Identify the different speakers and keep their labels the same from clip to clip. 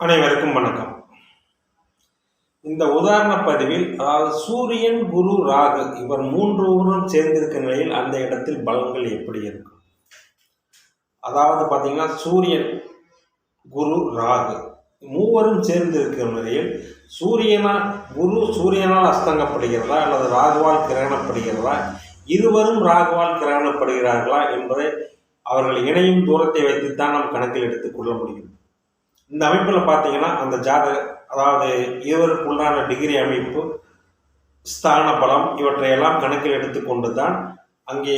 Speaker 1: அனைவருக்கும் வணக்கம். இந்த உதாரண பதிவில் அதாவது சூரியன் குரு ராகு இவர் மூன்று ஊரும் சேர்ந்திருக்க நிலையில் அந்த இடத்தில் பலன்கள் எப்படி இருக்கும் அதாவது பார்த்தீங்கன்னா சூரியன் குரு ராகு மூவரும் சேர்ந்திருக்கிற நிலையில் சூரியனால் குரு சூரியனால் அஸ்தங்கப்படுகிறதா அல்லது ராகுவால் கிரகணப்படுகிறதா இருவரும் ராகுவால் கிரகணப்படுகிறார்களா என்பதை அவர்கள் இணையும் தூரத்தை வைத்துத்தான் நாம் கணக்கில் எடுத்துக்கொள்ள முடியும். இந்த அமைப்பில் பார்த்தீங்கன்னா அந்த ஜாதக அதாவது இருவருக்குள்ளான டிகிரி அமைப்பு ஸ்தான பலம் இவற்றையெல்லாம் கணக்கில் எடுத்துக்கொண்டு தான் அங்கே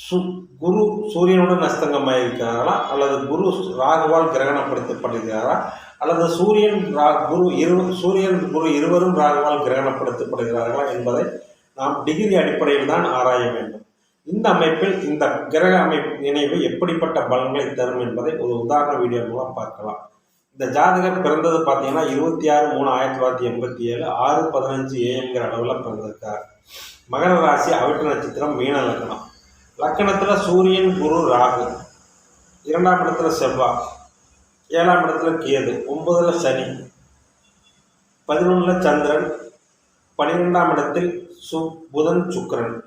Speaker 1: சு குரு சூரியனுடன் அஸ்தங்கமாயிருக்கிறாரா? அல்லது குரு ராகுவால் கிரகணப்படுத்தப்படுகிறாரா? அல்லது சூரியன் ரா குரு இரு சூரியன் குரு இருவரும் ராகுவால் கிரகணப்படுத்தப்படுகிறார்களா என்பதை நாம் டிகிரி அடிப்படையில் தான் ஆராய வேண்டும். இந்த அமைப்பில் இந்த கிரக அமைப்பு நினைவு எப்படிப்பட்ட பலன்களை தரும் என்பதை ஒரு உதாரண வீடியோ மூலம் பார்க்கலாம். இந்த ஜாதகர் பிறந்தது பார்த்தீங்கன்னா இருபத்தி ஆறு மூணு ஆயிரத்தி தொள்ளாயிரத்தி எண்பத்தி ஏழு ஆறு பதினஞ்சு ஏஎம்ங்கிற அளவில் பிறந்திருக்கார். மகர ராசி அவிட்ட நட்சத்திரம் மீன லக்னம். லக்கணத்தில் சூரியன் குரு ராகு. இரண்டாம் இடத்துல செவ்வாய் ஏழாம் இடத்துல கேது. ஒன்பதில் சனி. பதினொன்றில் சந்திரன். பன்னிரெண்டாம் இடத்தில் சு புதன் சுக்கரன்.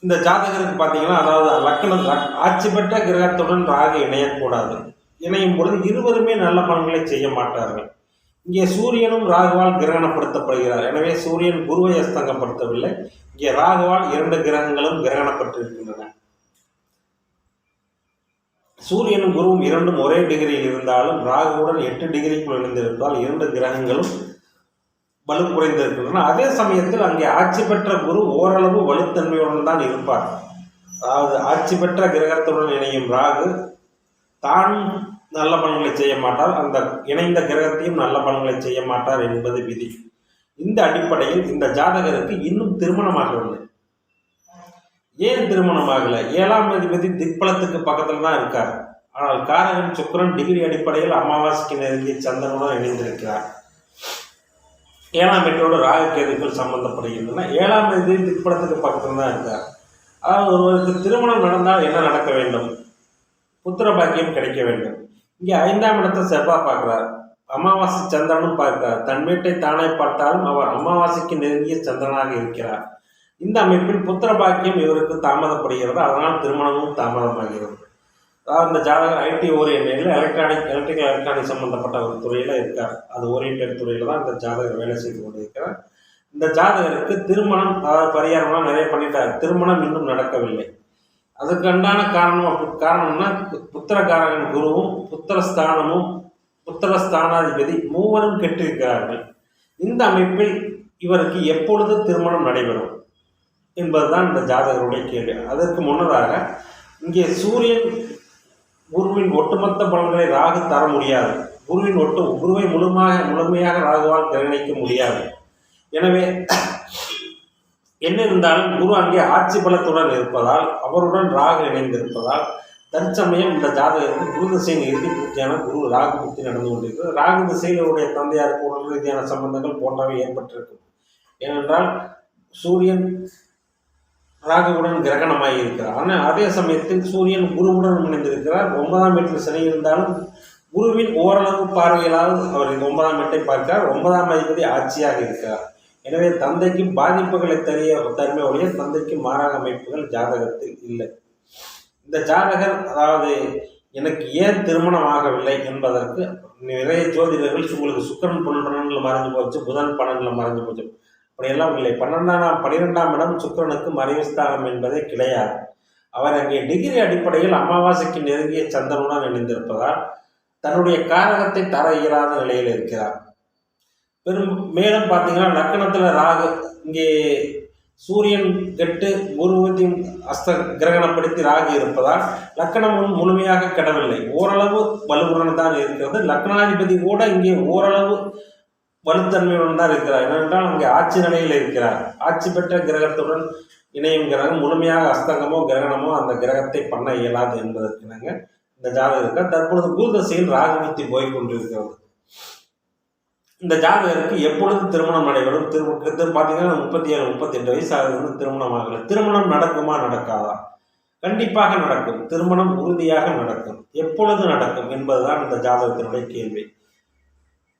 Speaker 1: இந்த ஜாதகருக்கு பார்த்தீங்கன்னா அதாவது லக்கணம் ஆட்சி பெற்ற கிரகத்துடன் ராகு இணையக்கூடாது. இணையும் பொழுது இருவருமே நல்ல பலன்களை செய்ய மாட்டார்கள். இங்கே சூரியனும் ராகுவால் கிரகணப்படுத்தப்படுகிறார். எனவே சூரியன் குருவை அஸ்தங்கப்படுத்தவில்லை. இங்கே ராகுவால் இரண்டு கிரகங்களும் கிரகணப்பட்டிருக்கின்றன. சூரியனும் குருவும் இரண்டும் ஒரே டிகிரியில் இருந்தாலும் ராகுவுடன் எட்டு டிகிரிக்குள் இணைந்திருந்தால் இரண்டு கிரகங்களும் வலு குறைந்திருக்கின்றன. அதே சமயத்தில் அங்கே ஆட்சி பெற்ற குரு ஓரளவு வலுத்தன்மையுடன் தான் இருப்பார். அதாவது ஆட்சி பெற்ற கிரகத்துடன் இணையும் ராகு தான் நல்ல பலன்களை செய்ய மாட்டார். அந்த இணைந்த கிரகத்தையும் நல்ல பலன்களை செய்ய மாட்டார் என்பது விதி. இந்த அடிப்படையில் இந்த ஜாதகருக்கு இன்னும் திருமணமாகவில்லை ஏன் திருமணமாகலை? ஏழாம் அதிபதி திக்பலத்துக்கு பக்கத்தில் தான் இருக்கார். ஆனால் காரகன் சுக்கரன் டிகிரி அடிப்படையில் அமாவாசைக்கு நெருங்கிய சந்திரனுடன் இணைந்திருக்கிறார். ஏழாம் வீட்டோடு ராகு சம்பந்தப்படுகின்றன. ஏழாம் தேதி திக்பலத்துக்கு பக்கத்தில் தான் இருக்கார். அதாவது ஒருவருக்கு திருமணம் நடந்தால் என்ன நடக்க வேண்டும்? புத்திர பாக்கியம் கிடைக்க வேண்டும். இங்கே ஐந்தாம் இடத்தை செவ்வாய் பார்க்குறார். அமாவாசை சந்திரனும் பார்க்கிறார். தன் வீட்டை தானே பார்த்தாலும் அவர் அமாவாசைக்கு நெருங்கிய சந்திரனாக இருக்கிறார். இந்த அமைப்பில் புத்திர பாக்கியம் இவருக்கு தாமதப்படுகிறது. அதனால் திருமணமும் தாமதமாகிறது. அதாவது இந்த ஜாதகம் ஐடி ஓரியன்டில் எலக்ட்ரானிக் எலக்ட்ரிக்கல் எலக்ட்ரானிக் சம்மந்தப்பட்ட ஒரு துறையில் இருக்கார். அது ஓரியன்டட் துறையில் தான் இந்த ஜாதகர் வேலை செய்து கொண்டிருக்கிறார். இந்த ஜாதகருக்கு திருமணம் அதாவது பரிகாரம்லாம் நிறைய பண்ணிட்டார். திருமணம் இன்னும் நடக்கவில்லை. அதுக்கண்டான காரணம் காரணம்னா புத்திரகாரகன் குருவும் புத்திரஸ்தானமும் புத்திரஸ்தானாதிபதி மூவரும் கெட்டிருக்கிறார்கள். இந்த அமைப்பில் இவருக்கு எப்பொழுது திருமணம் நடைபெறும் என்பதுதான் இந்த ஜாதகருடைய கேள்வி. அதற்கு முன்னதாக இங்கே சூரியன் குருவின் ஒட்டுமொத்த பலன்களை ராகு தர முடியாது. குருவின் ஒட்டு குருவை முழுமையாக முழுமையாக ராகுவால் கிரகணிக்க முடியாது. எனவே என்ன இருந்தாலும் குரு அங்கே ஆட்சி பலத்துடன் இருப்பதால் அவருடன் ராகு இணைந்திருப்பதால் தற்சமயம் இந்த ஜாதகத்தில் குரு திசையின் இறுதி பூர்த்தியான குரு ராகு புத்தி நடந்து கொண்டிருக்கிறது. ராகு திசையிலுடைய தந்தையாருக்கு உடல் ரீதியான சம்பந்தங்கள் போன்றவை ஏற்பட்டிருக்கும். ஏனென்றால் சூரியன் ராகுவுடன் கிரகணமாகி இருக்கிறார். ஆனால் அதே சமயத்தில் சூரியன் குருவுடன் இணைந்திருக்கிறார். ஒன்பதாம் வீட்டில் சனி இருந்தாலும் குருவின் ஓரளவு பார்வையிலாவது அவர் ஒன்பதாம் வீட்டை பார்க்கிறார். ஒன்பதாம் அதிபதி ஆட்சியாக இருக்கிறார். எனவே தந்தைக்கு பாதிப்புகளை தெரிய தன்மை ஒழிய தந்தைக்கு மாறாக அமைப்புகள் ஜாதகத்தில் இல்லை. இந்த ஜாதகர் அதாவது எனக்கு ஏன் திருமணம் ஆகவில்லை என்பதற்கு நிறைய ஜோதிடர்கள் உங்களுக்கு சுக்கரன் பன்னெண்டில் மறைஞ்சு போச்சு புதன் பன்னெண்டில் மறைஞ்சு போச்சு. அப்படியெல்லாம் இல்லை. பன்னெண்டாம் பன்னிரெண்டாம் இடம் சுக்கரனுக்கு மறைவுஸ்தானம் என்பதே கிடையாது. அவர் அங்கே டிகிரி அடிப்படையில் அமாவாசைக்கு நெருங்கிய சந்திரனுடன் இணைந்திருப்பதால் தன்னுடைய காரகத்தை தர இயலாத நிலையில் இருக்கிறார். பெரும் மேலும் பார்த்தீங்கன்னா லக்கணத்தில் ராகு இங்கே சூரியன் கெட்டு குருவத்தையும் அஸ்த கிரகணப்படுத்தி ராகு இருப்பதால் லக்கணமும் முழுமையாக கிடவில்லை. ஓரளவு வலுவுடன் தான் இருக்கிறது. லக்னாதிபதி கூட இங்கே ஓரளவு வலுத்தன்மையுடன் தான் இருக்கிறார். ஏனென்றால் அங்கே ஆட்சி நிலையில் இருக்கிறார். ஆட்சி பெற்ற கிரகத்துடன் இணையும் கிரகம் முழுமையாக அஸ்தங்கமோ கிரகணமோ அந்த கிரகத்தை பண்ண இயலாது என்பதற்கு இந்த ஜாதகம் தற்பொழுது குருதசையில் ராகுபத்தி போய் கொண்டிருக்கிறது. இந்த ஜாதகருக்கு எப்பொழுது திருமணம் நடைபெறும்? திரு பார்த்தீங்கன்னா முப்பத்தி ஏழு முப்பத்தி எட்டு வயசு வந்து திருமணம் ஆகல திருமணம் நடக்குமா நடக்காதா? கண்டிப்பாக நடக்கும். திருமணம் உறுதியாக நடக்கும். எப்பொழுது நடக்கும் என்பதுதான் இந்த ஜாதகத்தினுடைய கேள்வி.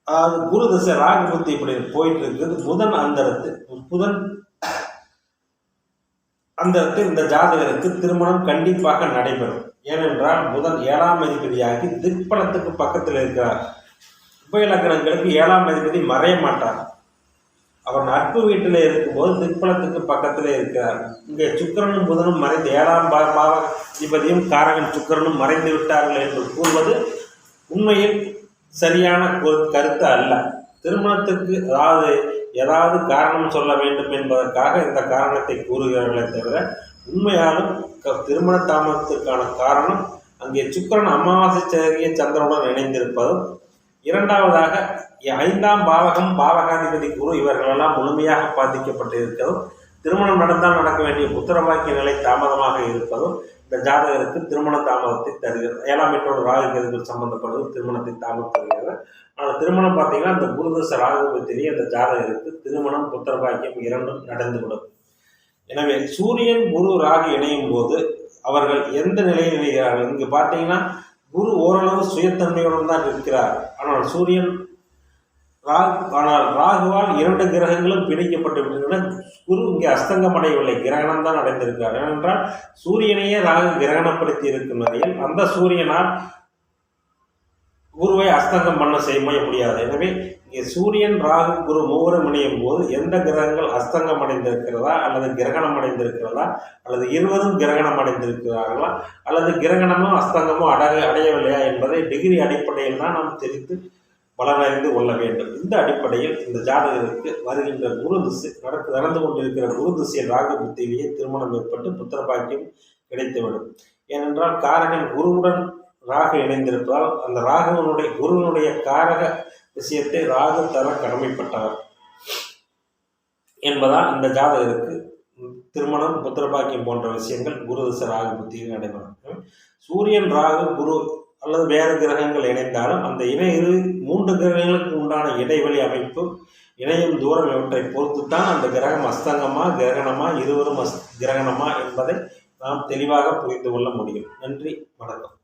Speaker 1: அதாவது குரு தசை ராகு புத்தி இப்படி போயிட்டு இருக்குது புதன் அந்தரத்து புதன் அந்தரத்து இந்த ஜாதகருக்கு திருமணம் கண்டிப்பாக நடைபெறும். ஏனென்றால் புதன் ஏழாம் அதிபதியாகி திக்பலத்துக்கு பக்கத்தில் இருக்கிறார் உபயலக்கணங்களுக்கு ஏழாம் அதிபதி மறைய மாட்டார். அவர் நட்பு வீட்டில் இருக்கும்போது திக்பலத்துக்கு பக்கத்தில் இருக்கிறார். இங்கே சுக்கிரனும் புதனும் மறைந்து ஏழாம் பாவாதிபதியும் காரகன் சுக்கிரனும் மறைந்து விட்டார்கள் என்று கூறுவது உண்மையில் சரியான ஒரு கருத்து அல்ல. திருமணத்துக்கு அதாவது ஏதாவது காரணம் சொல்ல வேண்டும் என்பதற்காக இந்த காரணத்தை கூறுகிறார்களே தவிர உண்மையாலும் க- திருமண தாமதத்திற்கான காரணம் அங்கே சுக்கிரன் அமாவாசை சேரிய சந்திரனுடன் இணைந்திருப்பதும் இரண்டாவதாக ஐந்தாம் பாவகம் பாவகாதிபதி குரு இவர்களெல்லாம் முழுமையாக பாதிக்கப்பட்டிருப்பதும் திருமணம் நடந்தால் நடக்க வேண்டிய புத்திரவாக்கிய நிலை தாமதமாக இருப்பதும் இந்த ஜாதகருக்கு திருமண தாமதத்தை தருகிறது. ஏழாம் வீட்டோட ராகு கேதுகள் சம்பந்தப்படுவது திருமணத்தை தாமதப்படுகிறது ஆனால் திருமணம் பார்த்தீங்கன்னா அந்த குருதச ராகுபத்திலேயே அந்த ஜாதகருக்கு திருமணம் புத்திரபாக்கியம் இரண்டும் நடந்துவிடும். எனவே சூரியன் குரு ராகு இணையும் போது அவர்கள் எந்த நிலையில் இணைகிறார்கள்? இங்கு பார்த்தீங்கன்னா குரு ஓரளவு சுயத்தன்மையுடன் தான் இருக்கிறார். ஆனால் சூரியன் ராகு ஆனால் ராகுவால் இரண்டு கிரகங்களும் பிணைக்கப்பட்டு விடுகின்றன. குரு இங்கே அஸ்தங்கம் அடையவில்லை. கிரகணம் தான் அடைந்திருக்கிறார். ஏனென்றால் சூரியனையே ராகு கிரகணப்படுத்தி இருக்கும் நிலையில் அந்த சூரியனால் குருவை அஸ்தங்கம் பண்ண செய்ய முடியாது. எனவே இங்கே சூரியன் ராகு குரு மூவரும் இணையும் போது எந்த கிரகங்கள் அஸ்தங்கம் அடைந்திருக்கிறதா அல்லது கிரகணம் அடைந்திருக்கிறதா அல்லது இருவரும் கிரகணம் அடைந்திருக்கிறார்களா அல்லது கிரகணமோ அஸ்தங்கமோ அடக அடையவில்லையா என்பதை டிகிரி அடிப்படையில் தான் நாம் தெரிந்து பலனறிந்து கொள்ள வேண்டும். இந்த அடிப்படையில் இந்த ஜாதகருக்கு வருகின்ற குரு திசை நடக்கு நடந்து கொண்டிருக்கிற குரு திசையில் ராகு புத்தியிலேயே திருமணம் ஏற்பட்டு புத்திர பாக்கியம் கிடைத்துவிடும். ஏனென்றால் காரகன் குருவுடன் ராகு இணைந்திருப்பதால் அந்த ராகுவனுடைய குருவினுடைய காரக விஷயத்தை ராகு தர கடமைப்பட்டவர் என்பதால் இந்த ஜாதகருக்கு திருமணம் புத்திரபாக்கியம் போன்ற விஷயங்கள் குரு திசை ராகு புத்தியில் நடைபெறும். சூரியன் ராகு குரு அல்லது வேறு கிரகங்கள் இணைந்தாலும் அந்த இணை இரு மூன்று கிரகங்களுக்கு உண்டான இடைவெளி அமைப்பு இணையும் தூரம் இவற்றை பொறுத்து தான் அந்த கிரகம் அஸ்தங்கமா கிரகணமா இருவரும் அஸ் கிரகணமா என்பதை நாம் தெளிவாக புரிந்து கொள்ள முடியும். நன்றி வணக்கம்.